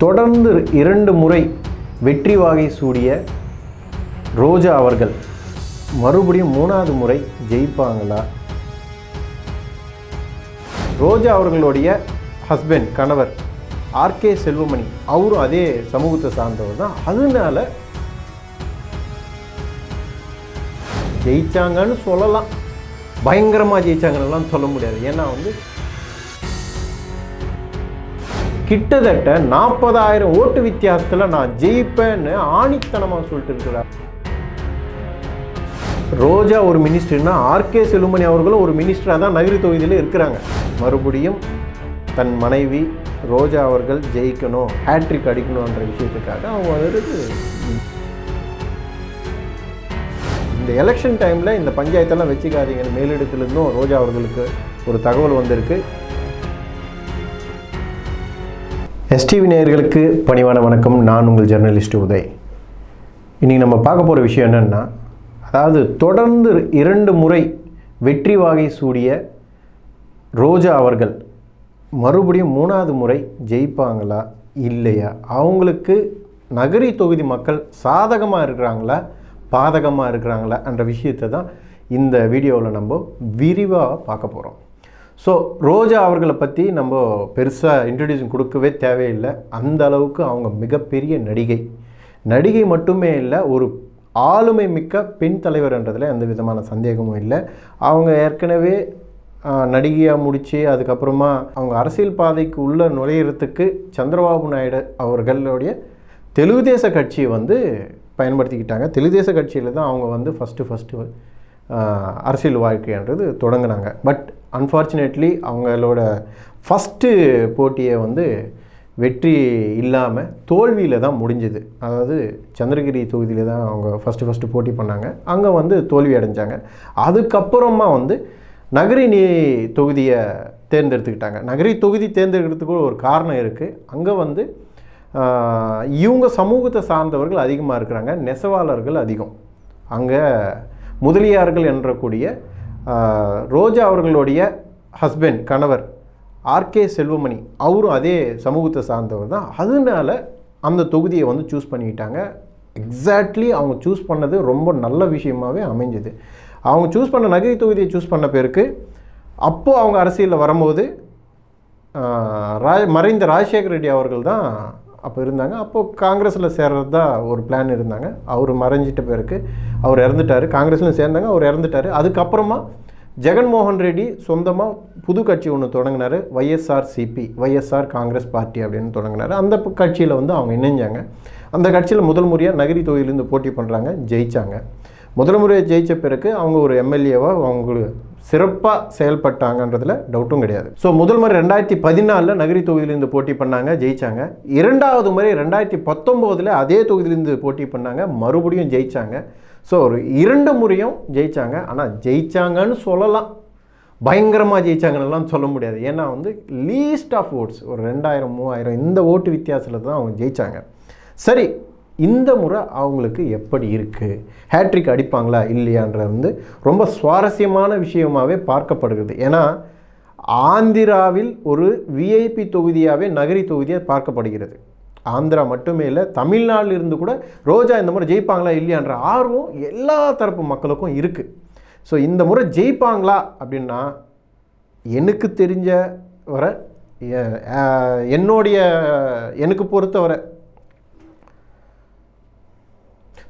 தொடர்ந்து இரண்டு முறை வெற்றி வாகை சூடிய ரோஜா அவர்கள் மறுபடியும் மூணாவது முறை ஜெயிப்பாங்களா? ரோஜா அவர்களுடைய ஹஸ்பண்ட் கணவர் ஆர்கே செல்வமணி அவரும் அதே சமூகத்தை சார்ந்தவர் தான். அதனால ஜெயிச்சாங்கன்னு சொல்லலாம். பயங்கரமாக ஜெயிச்சாங்கன்னெல்லாம் சொல்ல முடியாது. ஏன்னா வந்து கிட்டத்தட்ட நாற்பதாயிரம் ஓட்டு வித்தியாசத்தில் நான் ஜெயிப்பேன்னு ஆணித்தனமாக சொல்லிட்டு இருக்கிறார். ரோஜா ஒரு மினிஸ்டர்னா ஆர்கே செல்வமணி அவர்களும் ஒரு மினிஸ்டராக தான் நகரி தொகுதியில் இருக்கிறாங்க. மறுபடியும் தன் மனைவி ரோஜா அவர்கள் ஜெயிக்கணும் ஹேட்ரிக் அடிக்கணுன்ற விஷயத்துக்காக அவங்க வந்துட்டு இந்த எலெக்ஷன் டைமில் இந்த பஞ்சாயத்தெல்லாம் வச்சுக்காதீங்கன்னு மேலிடத்துலேருந்தும் ரோஜா அவர்களுக்கு ஒரு தகவல் வந்திருக்கு. எஸ்டிவி நேயர்களுக்கு பணிவான வணக்கம். நான் உங்கள் ஜெர்னலிஸ்ட் உதய். இன்றைக்கி நம்ம பார்க்க போகிற விஷயம் என்னென்னா அதாவது தொடர்ந்து இரண்டு முறை வெற்றி வாகை சூடிய ரோஜா அவர்கள் மறுபடியும் மூணாவது முறை ஜெயிப்பாங்களா இல்லையா? அவங்களுக்கு நகரி தொகுதி மக்கள் சாதகமாக இருக்கிறாங்களா பாதகமாக இருக்கிறாங்களா என்ற விஷயத்தை தான் இந்த வீடியோவில் நம்ம விரிவாக பார்க்க போகிறோம் ஸோ ரோஜா அவர்களை பற்றி நம்ம பெருசாக இன்ட்ரடியூஷன் கொடுக்கவே தேவையில்லை. அந்த அளவுக்கு அவங்க மிகப்பெரிய நடிகை. நடிகை மட்டுமே இல்லை ஒரு ஆளுமை மிக்க பெண் தலைவர்ன்றதில் எந்த விதமான சந்தேகமும் இல்லை. அவங்க ஏற்கனவே நடிகையாக முடித்து அதுக்கப்புறமா அவங்க அரசியல் பாதைக்கு உள்ளே நுழையிறதுக்கு சந்திரபாபு நாயுடு அவர்களுடைய தெலுங்குதேச கட்சி கட்சியை வந்து பயன்படுத்திக்கிட்டாங்க. தெலுங்குதேச கட்சியில் தான் அவங்க வந்து ஃபஸ்ட்டு ஃபஸ்ட்டு அரசியல் வாழ்க்கைன்றது தொடங்கினாங்க. பட் அன்ஃபார்ச்சுனேட்லி அவங்களோட ஃபஸ்ட்டு போட்டியை வந்து வெற்றி இல்லாமல் தோல்வியில் தான் முடிஞ்சுது. அதாவது சந்திரகிரி தொகுதியில் தான் அவங்க ஃபஸ்ட்டு ஃபஸ்ட்டு போட்டி பண்ணாங்க. அங்கே வந்து தோல்வி அடைஞ்சாங்க. அதுக்கப்புறமா வந்து நகரி நீ தொகுதியை தேர்ந்தெடுத்துக்கிட்டாங்க. நகரி தொகுதி தேர்ந்தெடுக்கிறதுக்கு ஒரு காரணம் இருக்குது அங்கே வந்து இவங்க சமூகத்தை சார்ந்தவர்கள் அதிகமாக இருக்கிறாங்க. நெசவாளர்கள் அதிகம். அங்கே முதலியார்கள் என்றக்கூடிய ரோஜா அவர்களுடைய ஹஸ்பண்ட் கணவர் ஆர்கே செல்வமணி அவரும் அதே சமூகத்தை சார்ந்தவர் தான். அதனால அந்த தொகுதியை வந்து சூஸ் பண்ணிக்கிட்டாங்க எக்ஸாக்ட்லி அவங்க சூஸ் பண்ணது ரொம்ப நல்ல விஷயமாகவே அமைஞ்சது. அவங்க சூஸ் பண்ண நகை தொகுதியை சூஸ் பண்ண பேருக்கு அப்போது அவங்க அரசியலில் வரும்போது ரா ராஜ் மறைந்த ராஜசேகர் ரெட்டி அவர்கள் தான் அப்போ இருந்தாங்க. அப்போது காங்கிரஸில் சேர்றது தான் ஒரு பிளான் இருந்தாங்க. அவர் மறைஞ்சிட்ட பிறகு அவர் இறந்துட்டார். காங்கிரஸ்லையும் சேர்ந்தாங்க அவர் இறந்துட்டார். அதுக்கப்புறமா ஜெகன்மோகன் ரெட்டி சொந்தமாக புது கட்சி ஒன்று தொடங்கினார். YSR CP YSR Congress party அப்படின்னு தொடங்கினார். அந்த கட்சியில் வந்து அவங்க இணைஞ்சாங்க. அந்த கட்சியில் முதல் முறையாக நகரி தொகுதியிலேருந்து போட்டி பண்ணுறாங்க ஜெயித்தாங்க முதல் முறையை ஜெயித்த பிறகு அவங்க ஒரு எம்எல்ஏவாக அவங்களுக்கு சிறப்பாக செயல்பட்டாங்கன்றதுல டவுட்டும் கிடையாது. ஸோ முதல் முறை ரெண்டாயிரத்தி பதினாலில் நகரி தொகுதியிலேருந்து போட்டி பண்ணாங்க ஜெயிச்சாங்க. இரண்டாவது முறை ரெண்டாயிரத்தி பத்தொம்போதில் அதே தொகுதியிலிருந்து போட்டி பண்ணாங்க மறுபடியும் ஜெயித்தாங்க ஸோ ஒரு இரண்டு முறையும் ஜெயித்தாங்க ஆனால் ஜெயித்தாங்கன்னு சொல்லலாம். பயங்கரமாக ஜெயிச்சாங்கன்னெல்லாம் சொல்ல முடியாது. ஏன்னா வந்து லீஸ்ட் ஆஃப் ஓட்ஸ் ஒரு ரெண்டாயிரம் மூவாயிரம் இந்த ஓட்டு வித்தியாசத்தில் தான் அவங்க ஜெயித்தாங்க சரி இந்த முறை அவங்களுக்கு எப்படி இருக்குது ஹேட்ரிக் அடிப்பாங்களா இல்லையான்றது வந்து ரொம்ப சுவாரஸ்யமான விஷயமாகவே பார்க்கப்படுகிறது. ஏன்னா ஆந்திராவில் ஒரு விஐபி தொகுதியாகவே நகரி தொகுதியாக பார்க்கப்படுகிறது. ஆந்திரா மட்டுமே இல்லை தமிழ்நாட்டில் இருந்து கூட ரோஜா இந்த முறை ஜெயிப்பாங்களா இல்லையான்ற ஆர்வம் எல்லா தரப்பு மக்களுக்கும் இருக்குது ஸோ இந்த முறை ஜெயிப்பாங்களா அப்படின்னா எனக்கு தெரிஞ்ச வர என்னுடைய எனக்கு பொறுத்தவரை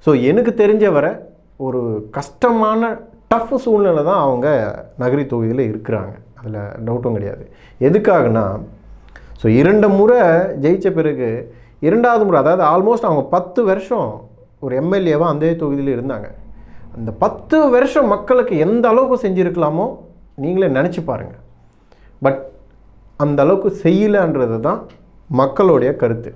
ஸோ எனக்கு தெரிஞ்ச வரை ஒரு கஷ்டமான டஃப் சூழ்நிலை தான் அவங்க நகரி தொகுதியில் இருக்கிறாங்க. அதில் டவுட்டும் கிடையாது. எதுக்காகனா ஸோ இரண்டு முறை ஜெயித்த பிறகு இரண்டாவது முறை அதாவது ஆல்மோஸ்ட் அவங்க பத்து வருஷம் ஒரு எம்எல்ஏவாக அந்த தொகுதியில் இருந்தாங்க. அந்த பத்து வருஷம் மக்களுக்கு எந்த அளவுக்கு செஞ்சுருக்கலாமோ நீங்களே நினச்சி பாருங்கள் பட் அந்த அளவுக்கு செய்யலன்றது தான் மக்களுடைய கருத்து.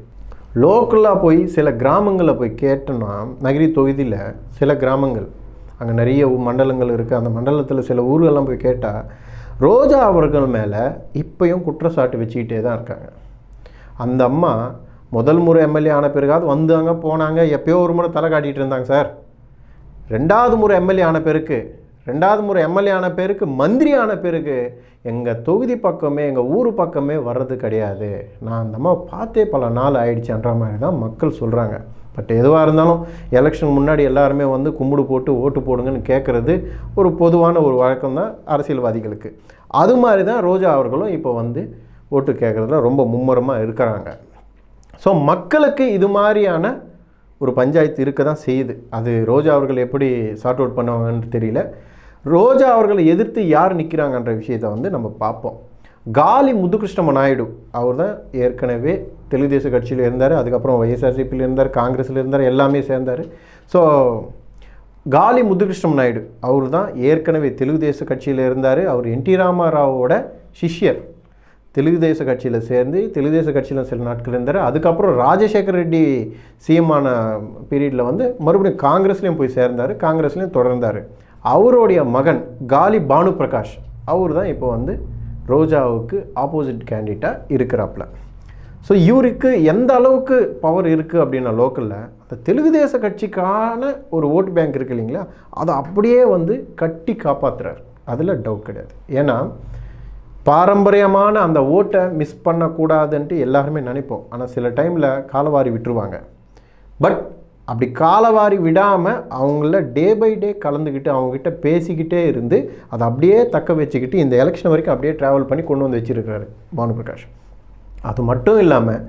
லோக்கலாக போய் சில கிராமங்களில் போய் கேட்டோன்னா நகரி தொகுதியில் சில கிராமங்கள் அங்கே நிறைய மண்டலங்கள் இருக்குது அந்த மண்டலத்தில் சில ஊர்களெல்லாம் போய் கேட்டால் ரோஜா அவர்கள் மேலே இப்பயும் குற்றச்சாட்டு வச்சுக்கிட்டே தான் இருக்காங்க. அந்த அம்மா முதல் முறை எம்எல்ஏ ஆன பிறகாவது வந்தாங்க போனாங்க. எப்பயோ ஒரு முறை தலை காட்டிகிட்டு இருந்தாங்க சார். ரெண்டாவது முறை எம்எல்ஏ ஆன பிறகு ரெண்டாவது முறை எம்எல்ஏ ஆன பேருக்கு மந்திரி ஆன பேருக்கு எங்கள் தொகுதி பக்கமே எங்கள் ஊர் பக்கமே வர்றது கிடையாது. நான் அந்த மாதிரி பார்த்தே பல நாள் ஆயிடுச்சுன்ற மாதிரி தான் மக்கள் சொல்கிறாங்க பட் எதுவாக இருந்தாலும் எலெக்ஷன் முன்னாடி எல்லாருமே வந்து கும்பிடு போட்டு ஓட்டு போடுங்கன்னு கேட்குறது ஒரு பொதுவான ஒரு வழக்கம் தான் அரசியல்வாதிகளுக்கு. அது மாதிரி தான் ரோஜா அவர்களும் இப்போ வந்து ஓட்டு கேட்குறதுல ரொம்ப மும்முரமாக இருக்கிறாங்க. ஸோ மக்களுக்கு இது மாதிரியான ஒரு பஞ்சாயத்து இருக்க தான் செய்யுது. அது ரோஜா அவர்கள் எப்படி சார்ட் அவுட் பண்ணுவாங்கன்னு தெரியல. ரோஜா அவர்களை எதிர்த்து யார் நிற்கிறாங்கன்ற விஷயத்தை வந்து நம்ம பார்ப்போம். காலி முத்துகிருஷ்ணம நாயுடு அவர் தான் ஏற்கனவே தெலுங்கு தேச கட்சியில் இருந்தார் அதுக்கப்புறம் ஒய்எஸ்ஆர்சிபியில் இருந்தார் காங்கிரஸில் இருந்தார் எல்லாமே சேர்ந்தார். ஸோ காலி முத்துகிருஷ்ணம் நாயுடு அவர் தான் ஏற்கனவே தெலுங்கு தேச கட்சியில் இருந்தார். அவர் என்டி ராமாராவோட சிஷ்யர். தெலுங்கு தேச கட்சியில் சேர்ந்து தெலுங்கு தேச கட்சியில் சில நாட்கள் இருந்தார். அதுக்கப்புறம் ராஜசேகர் ரெட்டி சிஎம் ஆன பீரியடில் வந்து மறுபடியும் காங்கிரஸ்லேயும் போய் சேர்ந்தார் காங்கிரஸ்லேயும் தொடர்ந்தார். அவருடைய மகன் காலி பானு பிரகாஷ் அவர் தான் இப்போ வந்து ரோஜாவுக்கு ஆப்போசிட் கேண்டிடேட்டாக இருக்கிறாப்புல. ஸோ இவருக்கு எந்த அளவுக்கு பவர் இருக்குது அப்படின்னா லோக்கலில் அந்த தெலுங்கு தேச கட்சிக்கான ஒரு ஓட்டு பேங்க் இருக்கு இல்லைங்களா அதை அப்படியே வந்து கட்டி காப்பாற்றுறாரு அதில் டவுட் கிடையாது. ஏன்னா பாரம்பரியமான அந்த ஓட்டை மிஸ் பண்ணக்கூடாதுன்ட்டு எல்லாருமே நினைப்போம். ஆனால் சில டைமில் காலவாரி விட்டுருவாங்க. பட் அப்படி காலவாரி விடாமல் அவங்கள டே பை டே கலந்துக்கிட்டு அவங்கக்கிட்ட பேசிக்கிட்டே இருந்து அதை அப்படியே தக்க வச்சுக்கிட்டு இந்த எலெக்ஷன் வரைக்கும் அப்படியே ட்ராவல் பண்ணி கொண்டு வந்து வச்சுருக்காரு பானுபிரகாஷ். அது மட்டும் இல்லாமல்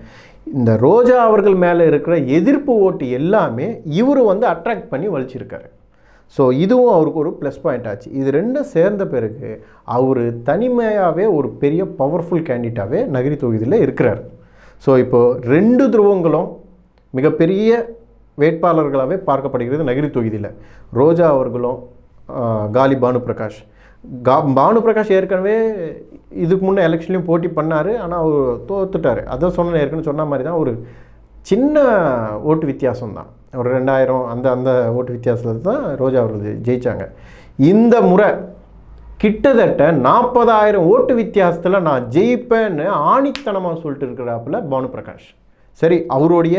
இந்த ரோஜா அவர்கள் மேலே இருக்கிற எதிர்ப்பு ஓட்டு எல்லாமே இவர் வந்து அட்ராக்ட் பண்ணி வலிச்சிருக்காரு. ஸோ இதுவும் அவருக்கு ஒரு ப்ளஸ் பாயிண்ட் ஆச்சு. இது ரெண்டும் சேர்ந்த பிறகு அவர் தனிமையாகவே ஒரு பெரிய பவர்ஃபுல் கேண்டிடேட்டாகவே நகரி தொகுதியில் இருக்கிறார். ஸோ இப்போது ரெண்டு துருவங்களும் மிகப்பெரிய வேட்பாளர்களாகவே பார்க்கப்படுகிறது நகரி தொகுதியில். ரோஜா அவர்களும் காலி பானு பிரகாஷ் கா பானு பிரகாஷ் ஏற்கனவே இதுக்கு முன்னே எலெக்ஷன்லையும் போட்டி பண்ணார் ஆனால் அவர் தோத்துட்டார். அதான் சொன்ன ஏற்கனவே சொன்ன மாதிரி தான் ஒரு சின்ன ஓட்டு வித்தியாசம் தான். ஒரு ரெண்டாயிரம் அந்த அந்த ஓட்டு வித்தியாசத்தில் தான் ரோஜா அவர்கள் ஜெயித்தாங்க இந்த முறை கிட்டத்தட்ட நாற்பதாயிரம் ஓட்டு வித்தியாசத்தில் நான் ஜெயிப்பேன்னு ஆணித்தனமாக சொல்லிட்டு இருக்கிறாப்புல பானு பிரகாஷ் சரி அவருடைய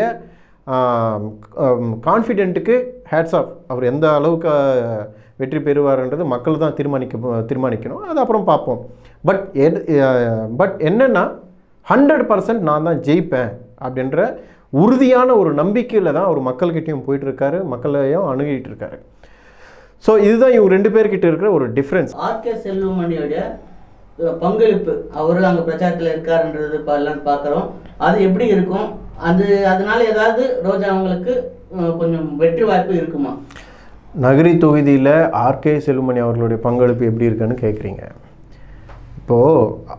கான்ஃபிடென்ட்டுக்கு ஹேட்ஸ் ஆஃப் அவர் எந்த அளவுக்கு வெற்றி பெறுவார்ன்றது மக்கள் தான் தீர்மானிக்க தீர்மானிக்கணும். அது அப்புறம் பார்ப்போம். பட் பட் என்னென்னா ஹண்ட்ரட் பர்சன்ட் நான் தான் ஜெயிப்பேன் அப்படின்ற உறுதியான ஒரு நம்பிக்கையில் தான் அவர் மக்கள்கிட்டையும் போயிட்டுருக்காரு மக்களையும் அணுகிட்டு இருக்காரு ஸோ இதுதான் இவங்க ரெண்டு பேர்கிட்ட இருக்கிற ஒரு டிஃப்ரென்ஸ் ஆர்கே செல்வமணியோட பங்களிப்பு. அவர் அங்கே பிரச்சாரத்தில் இருக்காருன்றது பா- பார்க்குறோம். அது எப்படி இருக்கும்? அது அதனால ஏதாவது ரோஜா அவங்களுக்கு கொஞ்சம் வெற்றி வாய்ப்பு இருக்குமா? நகரி தொகுதியில் ஆர்கே செல்லுமணி அவர்களுடைய பங்களிப்பு எப்படி இருக்குன்னு கேட்குறீங்க இப்போது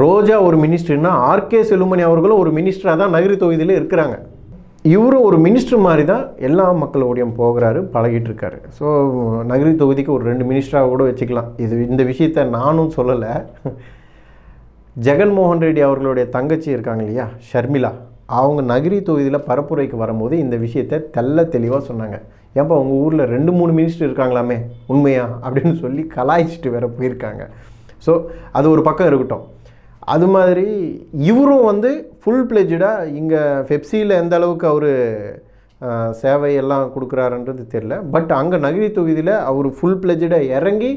ரோஜா ஒரு மினிஸ்டர்னா ஆர்கே செல்லுமணி அவர்களும் ஒரு மினிஸ்டராக தான் நகரி தொகுதியில் இருக்கிறாங்க. இவரும் ஒரு மினிஸ்டர் மாதிரி தான் எல்லா மக்களோடையும் போகிறாரு பழகிட்டு இருக்காரு ஸோ நகரி தொகுதிக்கு ஒரு ரெண்டு மினிஸ்டராக கூட வச்சுக்கலாம். இது இந்த விஷயத்த நானும் சொல்லலை. ஜெகன்மோகன் ரெட்டி அவர்களுடைய தங்கச்சி இருக்காங்க இல்லையா ஷர்மிளா. அவங்க நகரி தொகுதியில் பரப்புரைக்கு வரும்போது இந்த விஷயத்தை தெள்ள தெளிவாக சொன்னாங்க. ஏன்பா உங்கள் ஊரில் ரெண்டு மூணு மினிஸ்டர் இருக்காங்களாமே? உண்மையா? அப்படின்னு சொல்லி கலாய்ச்சிட்டு வேற போயிருக்காங்க. ஸோ அது ஒரு பக்கம் இருக்கட்டும். அது மாதிரி இவரும் வந்து ஃபுல் பிளெஜ்டாக இங்கே ஃபெப்சியில் எந்த அளவுக்கு அவர் சேவை எல்லாம் கொடுக்குறாருன்றது தெரில பட் அங்கே நகரி தொகுதியில் அவர் ஃபுல் பிளெஜ்டாக இறங்கி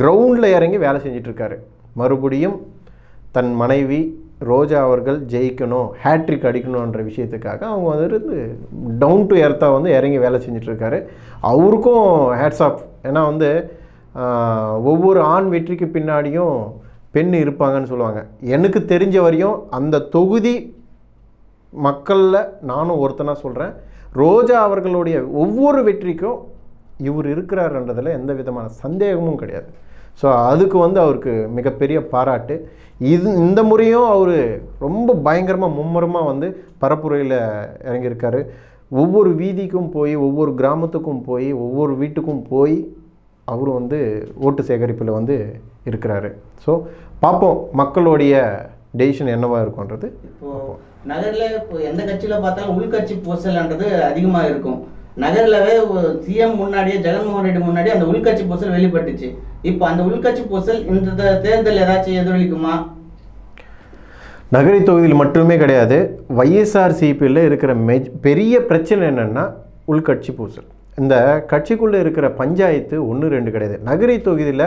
கிரவுண்டில் இறங்கி வேலை செஞ்சிட்ருக்காரு மறுபடியும் தன் மனைவி ரோஜா அவர்கள் ஜெயிக்கணும் ஹேட்ரிக் அடிக்கணுன்ற விஷயத்துக்காக அவங்க வந்து டவுன் டு எர்த்தாக வந்து இறங்கி வேலை செஞ்சிட்ருக்காரு. அவருக்கும் ஹேட்ஸ் ஆஃப் ஏன்னா வந்து ஒவ்வொரு ஆண் வெற்றிக்கு பின்னாடியும் பெண் இருப்பாங்கன்னு சொல்லுவாங்க. எனக்கு தெரிஞ்ச வரையும் அந்த தொகுதி மக்களில் நானும் ஒருத்தனாக சொல்கிறேன் ரோஜா அவர்களுடைய ஒவ்வொரு வெற்றிக்கும் இவர் இருக்கிறாருன்றதில் எந்த விதமான சந்தேகமும் கிடையாது. ஸோ அதுக்கு வந்து அவருக்கு மிகப்பெரிய பாராட்டு. இது இந்த முறையும் அவர் ரொம்ப பயங்கரமாக மும்முரமாக வந்து பரப்புரையில் இறங்கியிருக்காரு. ஒவ்வொரு வீதிக்கும் போய் ஒவ்வொரு கிராமத்துக்கும் போய் ஒவ்வொரு வீட்டுக்கும் போய் அவர் வந்து ஓட்டு சேகரிப்பில் வந்து இருக்கிறாரு. ஸோ பார்ப்போம் மக்களுடைய டெசிஷன் என்னவா இருக்கும்ன்றது. இப்போ நகரில் இப்போ எந்த கட்சியில் பார்த்தாலும் உள்கட்சி பூசல்ன்றது அதிகமாக இருக்கும். நகரிலவே சிஎம் முன்னாடியே ஜெகன்மோகன் ரெட்டி முன்னாடி அந்த உள்கட்சி பூசல் வெளிப்பட்டுச்சு. இப்போ அந்த உள்கட்சி பூசல் இந்த தேர்தல் ஏதாச்சும் எதிரொலிக்குமா? நகரி தொகுதியில் மட்டுமே கிடையாது வைஎஸ்ஆர்சிபியில் இருக்கிற மெ பெரிய பிரச்சனை என்னென்னா உள்கட்சி பூசல். இந்த கட்சிக்குள்ளே இருக்கிற பஞ்சாயத்து ஒன்று ரெண்டு கிடையாது. நகரி தொகுதியில்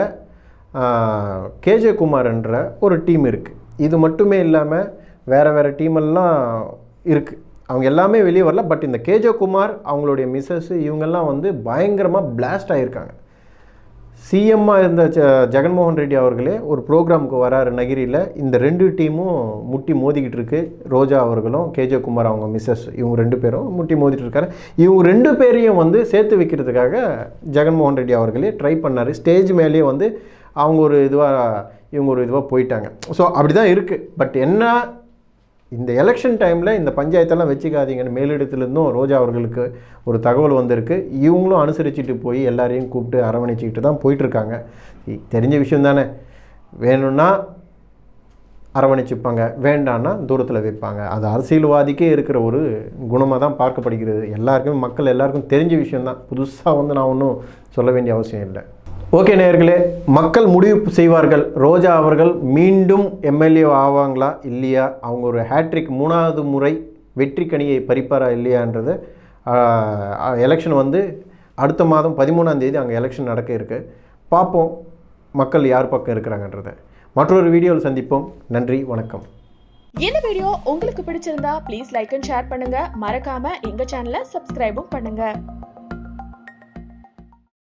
கேஜே குமார்ன்ற ஒரு டீம் இருக்குது இது மட்டுமே இல்லாமல் வேறு வேறு டீமெல்லாம் இருக்குது அவங்க எல்லாமே வெளியே வரல. பட் இந்த கேஜே குமார் அவங்களுடைய மிஸ்ஸஸ் இவங்கெல்லாம் வந்து பயங்கரமாக பிளாஸ்ட் ஆகியிருக்காங்க சிஎம்மாக இருந்த ஜ ஜெகன்மோகன் ரெட்டி அவர்களே ஒரு ப்ரோக்ராமுக்கு வராரு நகிரியில். இந்த ரெண்டு டீமும் முட்டி மோதிக்கிட்டு இருக்கு. ரோஜா அவர்களும் கேஜே குமார் அவங்க மிஸ்ஸஸ் இவங்க ரெண்டு பேரும் முட்டி மோதிட்டு இருக்காரு இவங்க ரெண்டு பேரையும் வந்து சேர்த்து வைக்கிறதுக்காக ஜெகன்மோகன் ரெட்டி அவர்களே ட்ரை பண்ணார். ஸ்டேஜ் மேலேயே வந்து அவங்க ஒரு இதுவாக இவங்க ஒரு இதுவாக போயிட்டாங்க. ஸோ அப்படி தான் இருக்குது பட் என்ன இந்த எலெக்ஷன் டைமில் இந்த பஞ்சாயத்தெல்லாம் வச்சுக்காதீங்கன்னு மேலிடத்துலேருந்தும் ரோஜா அவர்களுக்கு ஒரு தகவல் வந்திருக்கு. இவங்களும் அனுசரிச்சுட்டு போய் எல்லாரையும் கூப்பிட்டு அரவணைச்சிக்கிட்டு தான் போயிட்டுருக்காங்க. தெரிஞ்ச விஷயம் தானே. வேணும்னா அரவணைச்சிப்பாங்க வேண்டான்னா தூரத்தில் வைப்பாங்க. அது அரசியல்வாதிக்கே இருக்கிற ஒரு குணமாக தான் பார்க்கப்படுகிறது. எல்லாருக்குமே மக்கள் எல்லாருக்கும் தெரிஞ்ச விஷயம்தான் புதுசாக வந்து நான் ஒன்றும் சொல்ல வேண்டிய அவசியம் இல்லை. ஓகே நேயர்களே மக்கள் முடிவு செய்வார்கள். ரோஜா அவர்கள் மீண்டும் எம்எல்ஏ ஆவாங்களா இல்லையா? அவங்க ஒரு ஹேட்ரிக் மூணாவது முறை வெற்றி கனியை பறிப்பாரா இல்லையான்றது எலெக்ஷன் வந்து அடுத்த மாதம் பதிமூணாம் தேதி அங்கே எலெக்ஷன் நடக்க இருக்கு. பார்ப்போம் மக்கள் யார் பக்கம் இருக்கிறாங்கன்றதை. மற்றொரு வீடியோவில் சந்திப்போம். நன்றி வணக்கம். இந்த வீடியோ உங்களுக்கு பிடிச்சிருந்தா ப்ளீஸ் லைக் அண்ட் ஷேர் பண்ணுங்க. மறக்காம எங்க சேனலை சப்ஸ்கிரைபும் பண்ணுங்க.